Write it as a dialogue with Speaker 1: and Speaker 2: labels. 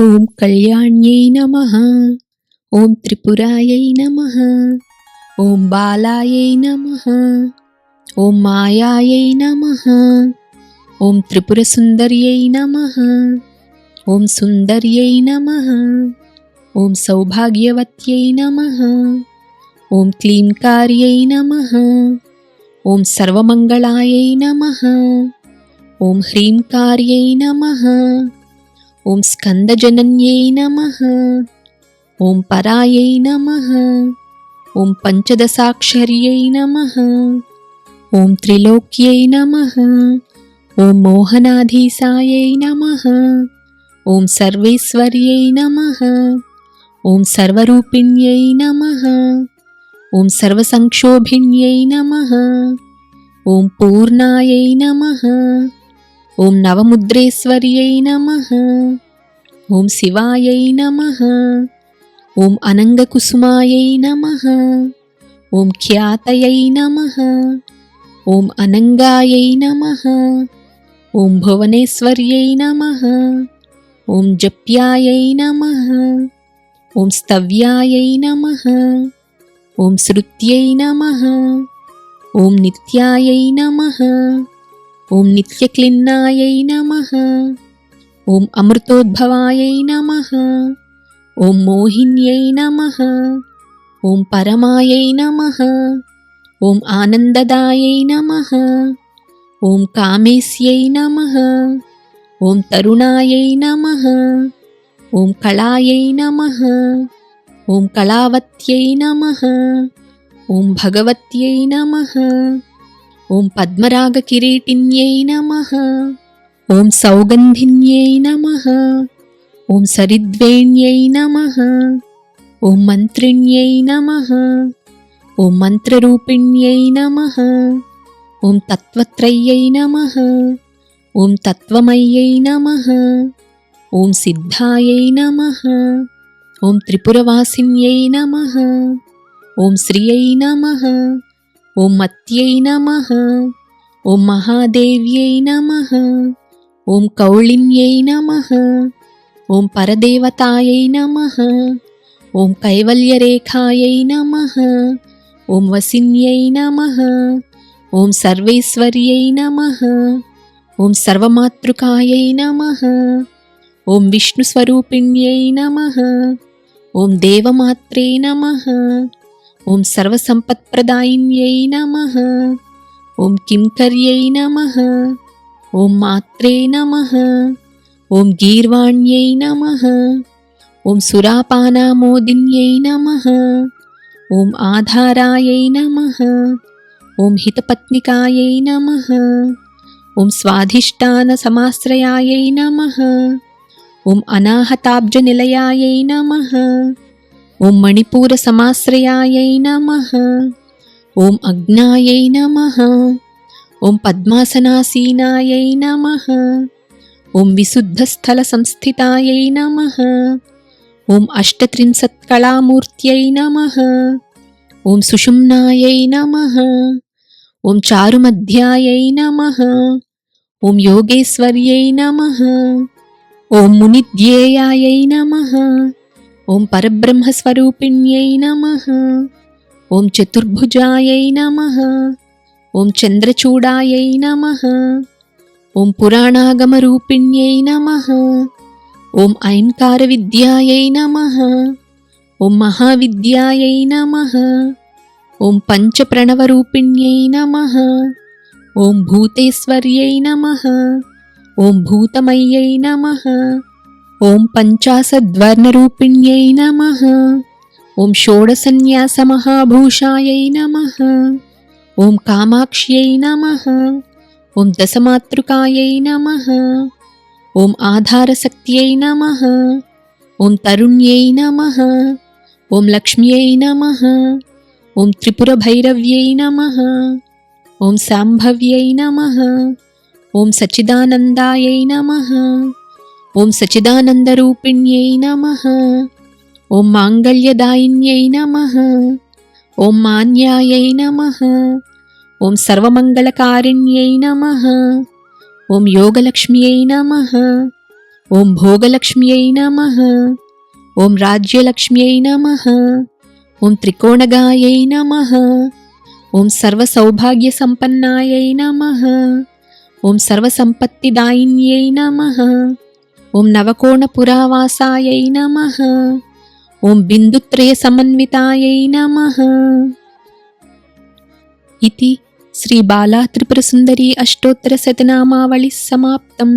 Speaker 1: ఓం కళ్యాణ్యై నమ. ఓం త్రిపురాయై నమ. ఓం బాలాయై నమ. ఓం మాయాయై నమ. ఓం త్రిపుర సుందర్యై నమ. ఓం సుందర్యై నమ. ఓం సౌభాగ్యవత్యై నమ. ఓం క్లీంకార్యై నమ. ఓం సర్వమంగళాయై నమ. ఓం హ్రీంకార్యై నమ. ఓం స్కందజనన్యై నమ. ఓం పరాయై నమ. ఓం పంచదశాక్షర్యై నమ. ఓం త్రిలోక్యై నమ. ఓం మోహనాధీసాయై నమ. ఓం సర్వేశ్వర్యై నమ. ఓం సర్వరూపిణ్యై నమ. ఓం సర్వసంక్షోభిణ్యై నమ. ఓం పూర్ణాయై నమ. ఓం నవముద్రేశ్వర్యై నమ. ఓం శివాయై నమ. ఓం అనంగకుసుమాయై నమ. ఓం ఖ్యాతయై నమ. ఓం అనంగాయై నమ. ఓం భువనేశ్వర్యై నమ. ఓం జప్యాయై నమ. ఓం స్తవ్యాయై నమ. ఓం శృత్యై నమ. ఓం నిత్యాయై నమ. ఓం నిత్యక్లిన్నాయై నమ. ఓం అమృతోద్భవాయై నమ. ఓం మోహిన్యై నమ. ఓం పరమాయై నమ. ఓం ఆనందదాయై నమ. ఓం కామేశ్యై నమ. ఓం తరుణాయై నమ. ఓం కళాయై నమ. ఓం కళావత్యై నమ. ఓం భగవత్యై నమ. ఓం పద్మరాగ కిరీటిన్యై నమ. ఓం సౌగంధిన్యై నమ ఓం సరిద్వేణ్యై నమ ఓం మంత్రిణ్యై నమ ఓం మంత్రరూపిణ్యై నమ ఓం తత్వత్రయ్యై నమ ఓం తత్వమయ్యై నమ ఓం సిద్ధాయై నమ ఓం త్రిపురవాసిన్యై నమ ఓం శ్రియై నమ ఓం మత్యై నమ ఓం మహాదేవ్యై నమ ఓం కౌళిన్యై నమ. ఓం పరదేవతాయై నమ. ఓం కైవల్యరేఖాయై నమ. ఓం వసిన్యై నమ. ఓం సర్వేశ్వర్యై నమ. ఓం సర్వమాతృకాయై నమ. ఓం విష్ణుస్వరూపిణ్యై నమ. ఓం దేవమాత్రే నమ. ఓం సర్వసంపత్ప్రదాయిన్యై నమ. ఓం కింకర్యై నమ. ఓం మాత్రే నమ. ఓం గీర్వాణ్యై నమ. ఓం సురాపానామోదిన్యై నమ. ఓం ఆధారాయై నమ. ఓం హితపత్నికాయై నమ. ఓం స్వాధిష్టానసమాశ్రయాయై నమ. ఓం అనాహతాబ్జనిలయాయై నమ. ఓం మణిపూరసమాశ్రయాయై నమ. ఓం అజ్ఞాయై నమ. ఓం పద్మాసనాసీనాయై నమ. ఓం విశుద్ధస్థల సంస్థితాయై నమ. ఓం అష్టత్రింశత్కళామూర్త్యై నమ. ఓం సుషుమ్నాయై నమ. ఓం చారుమధ్యాయై నమ. ఓం యోగేశ్వర్యై నమ. ఓం మునిధ్యేయాయై నమ. ఓం పరబ్రహ్మస్వరూపిణ్యై నమ. ఓం చతుర్భుజాయై నమ. ఓం చంద్రచూడాయై నమ. ఓం పురాణాగమరూపిణ్యై నమ. ఓం ఐంకార విద్యాయై నమ. ఓం మహావిద్యాయై నమ. ఓం పంచప్రణవరూపిణ్యై నమ. ఓం భూతేశ్వర్యై నమ. ఓం భూతమయ్యై నమ. ఓం పంచాసద్వర్ణరూపిణ్యై నమ. ఓం షోడసన్యాసమహాభూషాయై నమ. ఓం కామాక్ష్యై నమ. ఓం దశమాతృకాయై నమ. ఓం ఆధారశక్త్యై నమ. ఓం తరుణ్యై నమ. ఓం లక్ష్మ్యై నమ. ఓం త్రిపురభైరవ్యై నమ. ఓం సాంభవ్యై నమ. ఓం సచిదానందాయై నమ. ఓం సచిదానందరూపిణ్యై నమ. ఓం మాంగళ్యదాయిన్యై నమ. ఓం మాన్యాయై నమ. ఓం సర్వమంగళకారిణ్యై నమ. ఓం యోగలక్ష్మ్యై నమ. ఓం భోగలక్ష్మ్యై నమ. ఓం రాజ్యలక్ష్మ్యై నమ. ఓం త్రికోణగాయై నమ. ఓం సర్వసౌభాగ్యసంపన్నాయై నమ. ఓం సర్వసంపత్తిదాయిన్యై నమ. ఓం నవకోణపురావాసాయై నమ. ఓం బిందుత్రయ సమన్వితాయై నమ. ఇది శ్రీ బాలా త్రిపుర అష్టోత్తర శతనామావళి సమాప్తం.